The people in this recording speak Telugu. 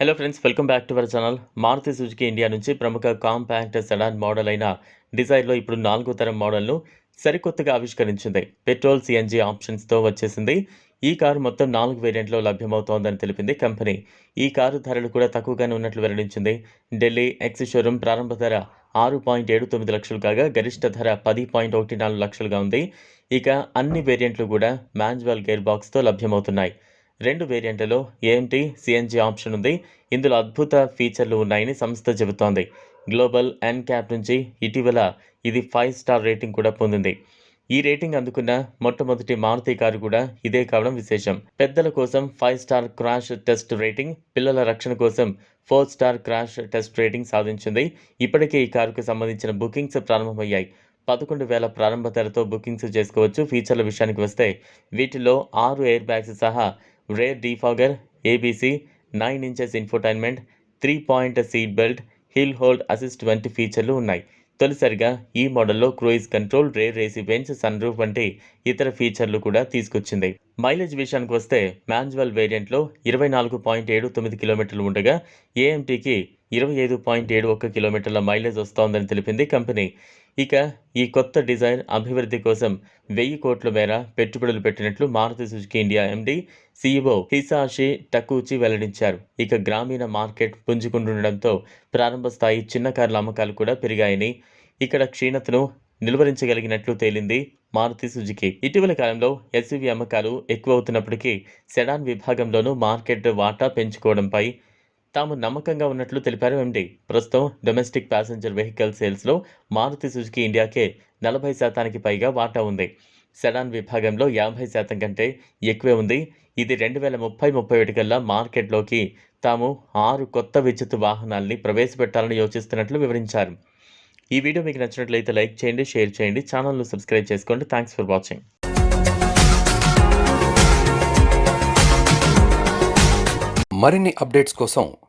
Hello friends welcome back to our channel Maruti Suzuki India నుంచి ప్రముఖ కాంపాక్ట్ సెడాన్ మోడల్ అయిన డిజైర్లో ఇప్పుడు నాలుగో తరం మోడల్ను సరికొత్తగా ఆవిష్కరించింది. పెట్రోల్ సిఎన్జి ఆప్షన్స్తో వచ్చేసింది. ఈ కారు మొత్తం నాలుగు వేరియంట్లో లభ్యమవుతోందని తెలిపింది కంపెనీ. ఈ కారు ధరలు కూడా తక్కువగానే ఉన్నట్లు వెల్లడించింది. ఢిల్లీ ఎక్స్ షోరూమ్ ప్రారంభ ధర ఆరు పాయింట్ ఏడు తొమ్మిది లక్షలు కాగా గరిష్ట ధర పది పాయింట్ ఒకటి నాలుగు లక్షలుగా ఉంది. ఇక అన్ని వేరియంట్లు కూడా మాన్యువల్ గేర్ బాక్స్తో లభ్యమవుతున్నాయి. రెండు వేరియంట్లలో ఏఎంటీ సిఎన్జీ ఆప్షన్ ఉంది. ఇందులో అద్భుత ఫీచర్లు ఉన్నాయని సంస్థ చెబుతోంది. గ్లోబల్ ఎన్ క్యాప్ నుంచి ఇటీవల ఇది ఫైవ్ స్టార్ రేటింగ్ కూడా పొందింది. ఈ రేటింగ్ అందుకున్న మొట్టమొదటి మారుతి కారు కూడా ఇదే కావడం విశేషం. పెద్దల కోసం five star crash test rating పిల్లల రక్షణ కోసం four star crash test rating సాధించింది. ఇప్పటికే ఈ కారుకు సంబంధించిన బుకింగ్స్ ప్రారంభమయ్యాయి. పదకొండు వేల ప్రారంభ ధరతో బుకింగ్స్ చేసుకోవచ్చు. ఫీచర్ల విషయానికి వస్తే వీటిలో ఆరు ఎయిర్ బ్యాగ్స్ సహా rear defogger ABC nine inches infotainment three point seat belt hill hold assist వంటి ఫీచర్లు ఉన్నాయి. తొలిసారిగా ఈ మోడల్లో క్రూయిజ్ కంట్రోల్ రేర్ రేసి బెంచ్ సన్ రూఫ్ వంటి ఇతర ఫీచర్లు కూడా తీసుకొచ్చింది. మైలేజ్ విషయానికి వస్తే మాన్యువల్ వేరియంట్లో ఇరవై నాలుగు పాయింట్ ఏడు తొమ్మిది కిలోమీటర్లు ఉండగా ఏఎంటీకి ఇరవై ఐదు పాయింట్ ఏడు ఒక్క కిలోమీటర్ల మైలేజ్ వస్తోందని తెలిపింది కంపెనీ. ఇక ఈ కొత్త డిజైన్ అభివృద్ధి కోసం వెయ్యి కోట్ల మేర పెట్టుబడులు పెట్టినట్లు Maruti Suzuki India MD CEO Hisashi Takeuchi వెల్లడించారు. ఇక గ్రామీణ మార్కెట్ పుంజుకుంటుండడంతో ప్రారంభ స్థాయి చిన్న కార్ల అమ్మకాలు కూడా పెరిగాయని ఇక్కడ క్షీణతను నిలువరించగలిగినట్లు తేలింది మారుతి సుజుకి. ఇటీవల కాలంలో ఎస్యూవీ అమ్మకాలు ఎక్కువ అవుతున్నప్పటికీ సెడాన్ విభాగంలోనూ మార్కెట్ వాటా పెంచుకోవడంపై తాము నమ్మకంగా ఉన్నట్లు తెలిపారు ఎండి. ప్రస్తుతం డొమెస్టిక్ ప్యాసింజర్ వెహికల్ సేల్స్లో మారుతి సుజుకి ఇండియాకే నలభై శాతానికి పైగా వాటా ఉంది. సెడాన్ విభాగంలో యాభై శాతం కంటే ఎక్కువే ఉంది. ఇది రెండు వేల ముప్పై ముప్పై ఒకటి కల్లా మార్కెట్లోకి తాము ఆరు కొత్త విద్యుత్ వాహనాల్ని ప్రవేశపెట్టాలని యోచిస్తున్నట్లు వివరించారు. ఈ వీడియో మీకు నచ్చినట్లయితే లైక్ చేయండి షేర్ చేయండి ఛానల్ను సబ్స్క్రైబ్ చేసుకోండి. Thanks for watching. మరిన్ని అప్డేట్స్ కోసం